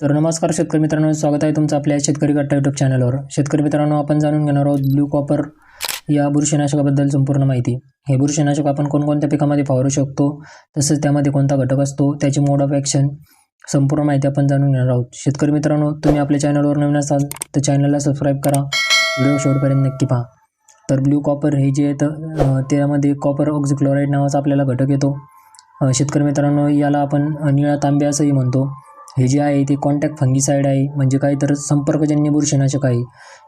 तर नमस्कार शेतकरी मित्रांनो स्वागत आहे तुमचं आपल्या शेतकरी कट्टा युट्यूब चॅनलवर शेतकरी मित्रांनो आपण जाणून घेणार आहोत ब्ल्यू कॉपर या बुरशीनाशकाबद्दल संपूर्ण माहिती. हे बुरशीनाशक आपण कोणकोणत्या पिकामध्ये फवारू शकतो तसेच त्यामध्ये कोणता घटक असतो त्याची मोड ऑफ ॲक्शन संपूर्ण माहिती आपण जाणून घेणार आहोत. शेतकरी मित्रांनो तुम्ही आपल्या चॅनलवर नवीन असाल तर चॅनलला सबस्क्राईब करा व्हिडिओ शेवटपर्यंत नक्की पहा. तर ब्ल्यू कॉपर हे जे येतं त्यामध्ये कॉपर ऑक्झिक्लोराईड नावाचा आपल्याला घटक येतो. शेतकरी मित्रांनो याला आपण निळा तांबे असंही म्हणतो. हे जे आहे ते कॉन्टॅक्ट फंगीसाईड आहे. म्हणजे काय तर संपर्कजन्य बुरशीनाशक आहे.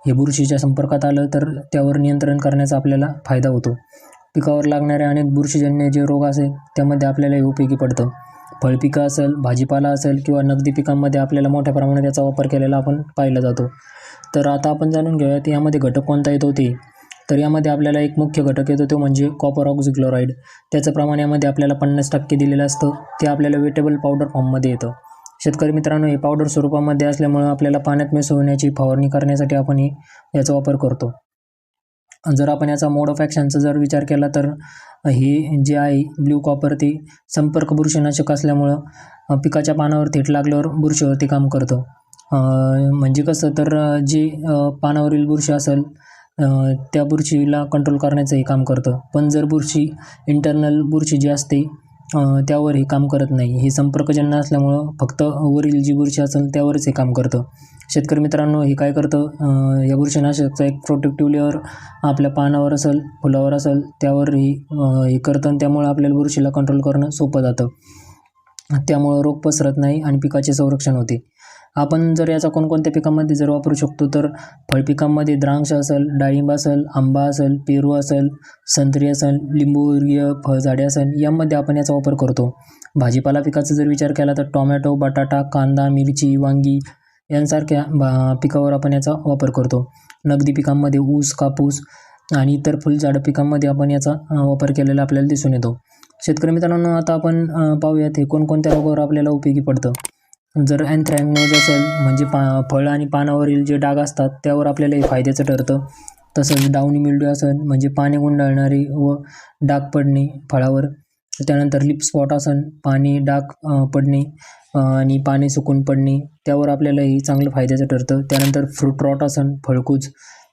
हे बुरशीच्या संपर्कात आलं तर त्यावर नियंत्रण करण्याचा आपल्याला फायदा होतो. पिकावर लागणारे अनेक बुरशीजन्य जे रोग असेल त्यामध्ये आपल्याला हे उपयोगी पडतं. फळपिकं असेल भाजीपाला असेल किंवा नगदी पिकांमध्ये आपल्याला मोठ्या प्रमाणात याचा वापर केलेला आपण पाहिला जातो. तर आता आपण जाणून घेऊयात यामध्ये घटक कोणता येतो ते? तर यामध्ये आपल्याला एक मुख्य घटक येतो तो म्हणजे कॉपर ऑक्झिक्लोराईड त्याचं प्रमाण यामध्ये आपल्याला पन्नास टक्के दिलेलं असतं. ते आपल्याला वेटेबल पावडर फॉर्ममध्ये येतं. शेतकरी मित्रांनो हे पावडर स्वरूपामध्ये असल्यामुळं आपल्याला पाण्यात मिसळण्याची फवारणी करण्यासाठी आपण याचा वापर करतो. जर आपण याचा मोड ऑफ ॲक्शनचा जर विचार केला तर हे जे आहे ब्ल्यू कॉपर ते संपर्क बुरशीनाशक असल्यामुळं पिकाच्या पानावर थेट लागल्यावर बुरशीवरती काम करतं. म्हणजे कसं तर जी जे पानावरील बुरशी असेल त्या बुरशीला कंट्रोल करण्याचंही काम करतं. पण जर बुरशी इंटरनल बुरशी जी असते त्यावर हे काम करत नाही. हे संपर्कजन्य असल्यामुळं फक्त वरील जी बुरशी असेल त्यावरच हे काम करतं. शेतकरी मित्रांनो हे काय करतं? या बुरशीनाशकचा एक प्रोटेक्टिव्ह लेअर आपल्या पानावर असेल फुलावर असेल त्यावर ही हे करतं आणि त्यामुळं आपल्याला बुरशीला कंट्रोल करणं सोपं जातं. त्यामुळं रोग पसरत नाही आणि पिकाचे संरक्षण होते. आपण जर याचा कोणकोणत्या पिकांमध्ये जर वापरू शकतो तर फळपिकांमध्ये द्रांक्ष असेल डाळिंब असेल आंबा असेल पेरू असेल संत्री असेल लिंबूवर्गीय फळझाडे असेल यामध्ये आपण याचा वापर करतो. भाजीपाला पिकाचा जर विचार केला तर टोमॅटो बटाटा कांदा मिरची वांगी यांसारख्या भा पिकावर आपण याचा वापर करतो. नगदी पिकांमध्ये ऊस कापूस आणि इतर फुलझाडं पिकांमध्ये आपण याचा वापर केलेला आपल्याला दिसून येतो. शेतकरी मित्रांनो आता आपण पाहूयात हे कोणकोणत्या रोगावर आपल्याला उपयोगी पडतं. जर अँथ्रॅकनोज असेल म्हणजे पा फळ आणि पानावरील जे डाग असतात त्यावर आपल्याला हे फायद्याचं ठरतं. तसंच डाऊनी मिल्ड्यू असेल म्हणजे पाणी गुंडाळणारे व डाग पडणे फळावर. त्यानंतर लिप स्पॉट असेल पाणी डाग पडणे आणि पाणी सुकून पडणे त्यावर आपल्याला हे चांगलं फायद्याचं ठरतं. त्यानंतर फ्रूट रॉट असेल फळकूज.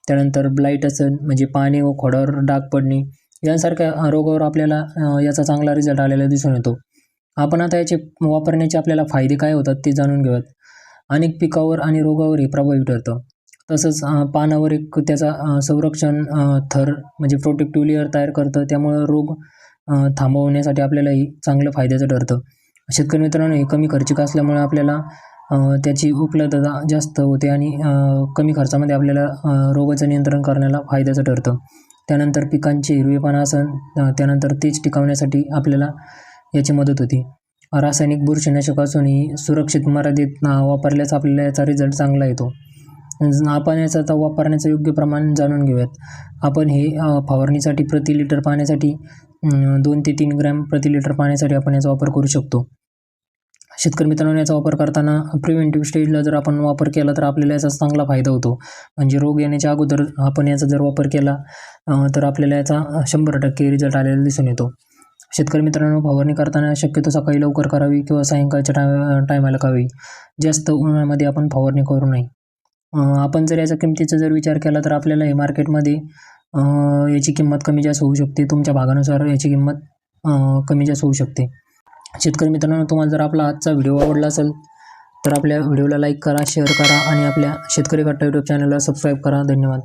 त्यानंतर ब्लाईट असेल म्हणजे पाणी व खोडावर डाग पडणे. यांसारख्या रोगावर आपल्याला याचा चांगला रिझल्ट आलेला दिसून येतो. आपण आता याचे वापरण्याचे आपल्याला फायदे काय होतात ते जाणून घेऊयात. अनेक पिकावर आणि रोगावरही प्रभावी ठरतं. तसंच पानावर एक त्याचा संरक्षण थर म्हणजे प्रोटेक्टिव्ह लेअर तयार करतं. त्यामुळं रोग थांबवण्यासाठी आपल्यालाही चांगलं फायद्याचं ठरतं. शेतकरी मित्रांनो हे कमी खर्चिक असल्यामुळे आपल्याला त्याची उपलब्धता जास्त होते आणि कमी खर्चामध्ये आपल्याला रोगाचं नियंत्रण करण्याला फायद्याचं ठरतं. त्यानंतर पिकांचे हिरवेपणा असेल त्यानंतर तेज टिकवण्यासाठी आपल्याला याची मदत होती. रासायनिक बुरशीनाशक असूनही सुरक्षित मर्यादित वापरल्यास आपल्याला याचा रिझल्ट चांगला येतो. ज- आपण याचा आता वापरण्याचं योग्य प्रमाण जाणून घेऊयात. आपण हे फवारणीसाठी प्रति लिटर पाण्यासाठी दोन ते तीन ग्रॅम प्रति लिटर पाण्यासाठी आपण याचा वापर करू शकतो. शेतकरी मित्रांनो याचा वापर करताना प्रिव्हेंटिव्ह स्टेजला जर आपण वापर केला तर आपल्याला याचा चांगला फायदा होतो. म्हणजे रोग येण्याच्या अगोदर आपण याचा जर वापर केला तर आपल्याला याचा शंभर टक्के रिझल्ट आलेला दिसून येतो. शेतकरी मित्रांनो फवारणी करताना शक्यतो सकाळी लवकर करावी किंवा सायंकाळच्या टाय टायमाला करावी जास्त उन्हाळ्यामध्ये आपण फवारणी करू नये. आपण जर याच्या किमतीचा जर विचार केला तर आपल्याला हे मार्केटमध्ये याची किंमत कमी जास्त होऊ शकते. तुमच्या भागानुसार याची किंमत कमी जास्त होऊ शकते. शेतकरी मित्रांनो तुम्हाला जर आपला आजचा व्हिडिओ आवडला असेल तर आपल्या व्हिडिओला लाईक करा शेअर करा आणि आपल्या शेतकरी कट्टा यूट्यूब चॅनलला सबस्क्राईब करा. धन्यवाद.